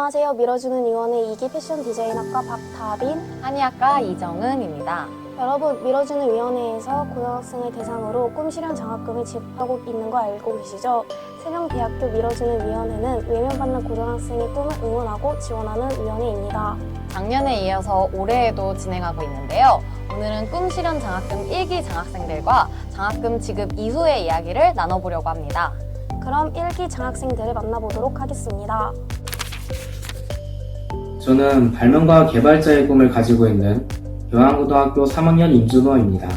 안녕하세요. 밀어주는 위원회 2기 패션 디자인학과 박다빈. 한의학과 이정은입니다. 여러분, 밀어주는 위원회에서 고등학생을 대상으로 꿈 실현 장학금을 지급하고 있는 거 알고 계시죠? 세명대학교 밀어주는 위원회는 외면받는 고등학생의 꿈을 응원하고 지원하는 위원회입니다. 작년에 이어서 올해에도 진행하고 있는데요. 오늘은 꿈 실현 장학금 1기 장학생들과 장학금 지급 이후의 이야기를 나눠보려고 합니다. 그럼 1기 장학생들을 만나보도록 하겠습니다. 저는 발명가 개발자의 꿈을 가지고 있는 여항고등학교 3학년 임준호입니다.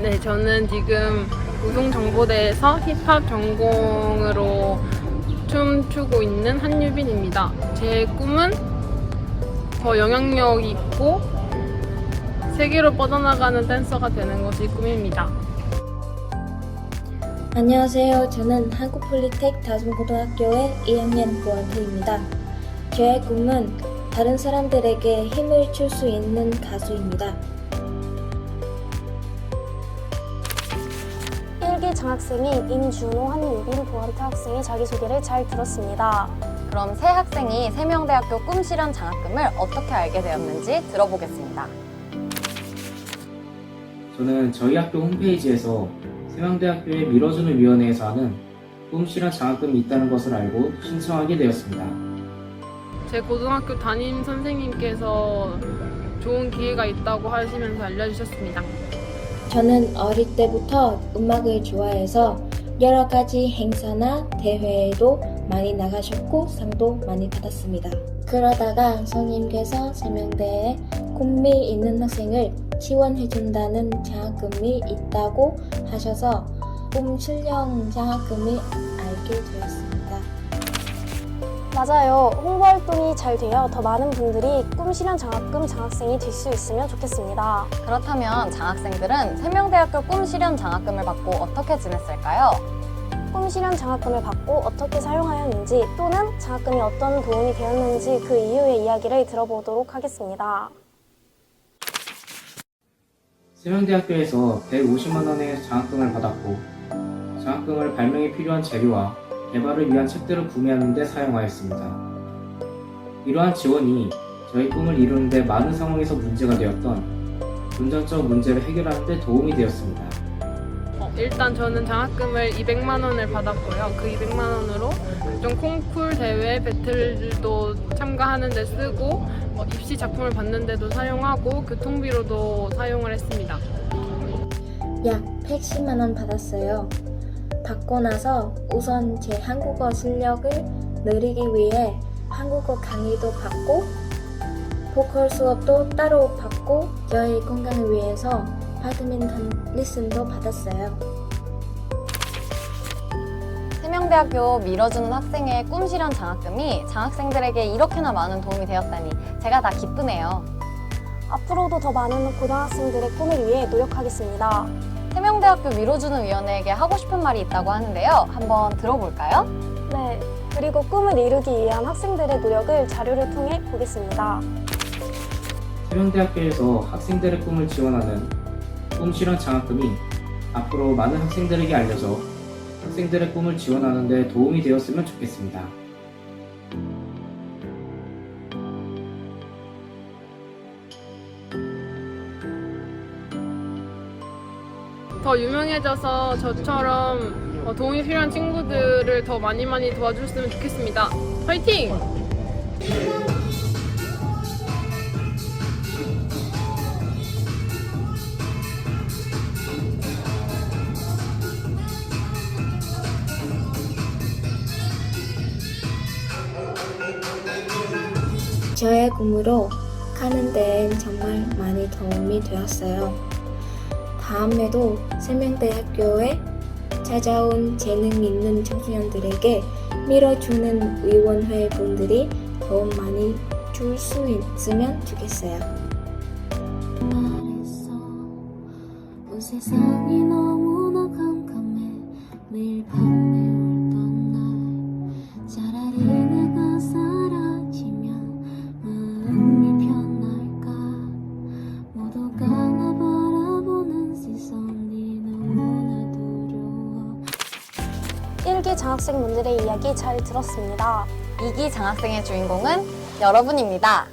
네, 저는 지금 우송정보대에서 힙합 전공으로 춤추고 있는 한유빈입니다. 제 꿈은 더 영향력 있고 세계로 뻗어나가는 댄서가 되는 것이 꿈입니다. 안녕하세요. 저는 한국폴리텍 다중고등학교의 2학년 고원태입니다. 저의 꿈은 다른 사람들에게 힘을 줄 수 있는 가수입니다. 1기 장학생인 임준호, 한유빈, 보안태 학생의 자기소개를 잘 들었습니다. 그럼 세 학생이 세명대학교 꿈 실현 장학금을 어떻게 알게 되었는지 들어보겠습니다. 저는 저희 학교 홈페이지에서 세명대학교의 밀어주는 위원회에서 하는 꿈 실현 장학금이 있다는 것을 알고 신청하게 되었습니다. 제 고등학교 담임 선생님께서 좋은 기회가 있다고 하시면서 알려주셨습니다. 저는 어릴 때부터 음악을 좋아해서 여러 가지 행사나 대회에도 많이 나가셨고 상도 많이 받았습니다. 그러다가 선생님께서 세명대에 꿈이 있는 학생을 지원해준다는 장학금이 있다고 하셔서 꿈 실현 장학금이 알게 되었습니다. 맞아요. 홍보 활동이 잘 되어 더 많은 분들이 꿈 실현 장학금 장학생이 될 수 있으면 좋겠습니다. 그렇다면 장학생들은 세명대학교 꿈 실현 장학금을 받고 어떻게 지냈을까요? 꿈 실현 장학금을 받고 어떻게 사용하였는지 또는 장학금이 어떤 도움이 되었는지 그 이후의 이야기를 들어보도록 하겠습니다. 세명대학교에서 150만 원의 장학금을 받았고 장학금을 발명에 필요한 재료와 개발을 위한 책들을 구매하는 데 사용하였습니다. 이러한 지원이 저희 꿈을 이루는 데 많은 상황에서 문제가 되었던 금전적 문제를 해결하는 데 도움이 되었습니다. 어, 일단 저는 장학금을 200만 원을 받았고요. 그 200만 원으로 각종 콩쿨 대회 배틀도 참가하는 데 쓰고 어, 입시 작품을 받는 데도 사용하고 교통비로도 사용을 했습니다. 약 110만 원 받았어요. 받고 나서 우선 제 한국어 실력을 늘리기 위해 한국어 강의도 받고 보컬 수업도 따로 받고 저희 건강을 위해서 배드민턴 레슨도 받았어요. 세명대학교 밀어주는 학생의 꿈 실현 장학금이 장학생들에게 이렇게나 많은 도움이 되었다니 제가 다 기쁘네요. 앞으로도 더 많은 고등학생들의 꿈을 위해 노력하겠습니다. 세명대학교 밀어주는 위원회에게 하고 싶은 말이 있다고 하는데요. 한번 들어볼까요? 네. 그리고 꿈을 이루기 위한 학생들의 노력을 자료를 통해 보겠습니다. 세명대학교에서 학생들의 꿈을 지원하는 꿈 실현 장학금이 앞으로 많은 학생들에게 알려져 학생들의 꿈을 지원하는 데 도움이 되었으면 좋겠습니다. 더 유명해져서 저처럼 어, 도움이 필요한 친구들을 더 많이 많이 도와줬으면 좋겠습니다. 화이팅! 저의 꿈으로 가는 데엔 정말 많이 도움이 되었어요. 다음에도 세명대학교에 찾아온 재능 있는 청소년들에게 밀어주는 위원회 분들이 도움 많이 줄 수 있으면 좋겠어요. 온 세상이 너무 1기 장학생 분들의 이야기 잘 들었습니다. 2기 장학생의 주인공은 여러분입니다.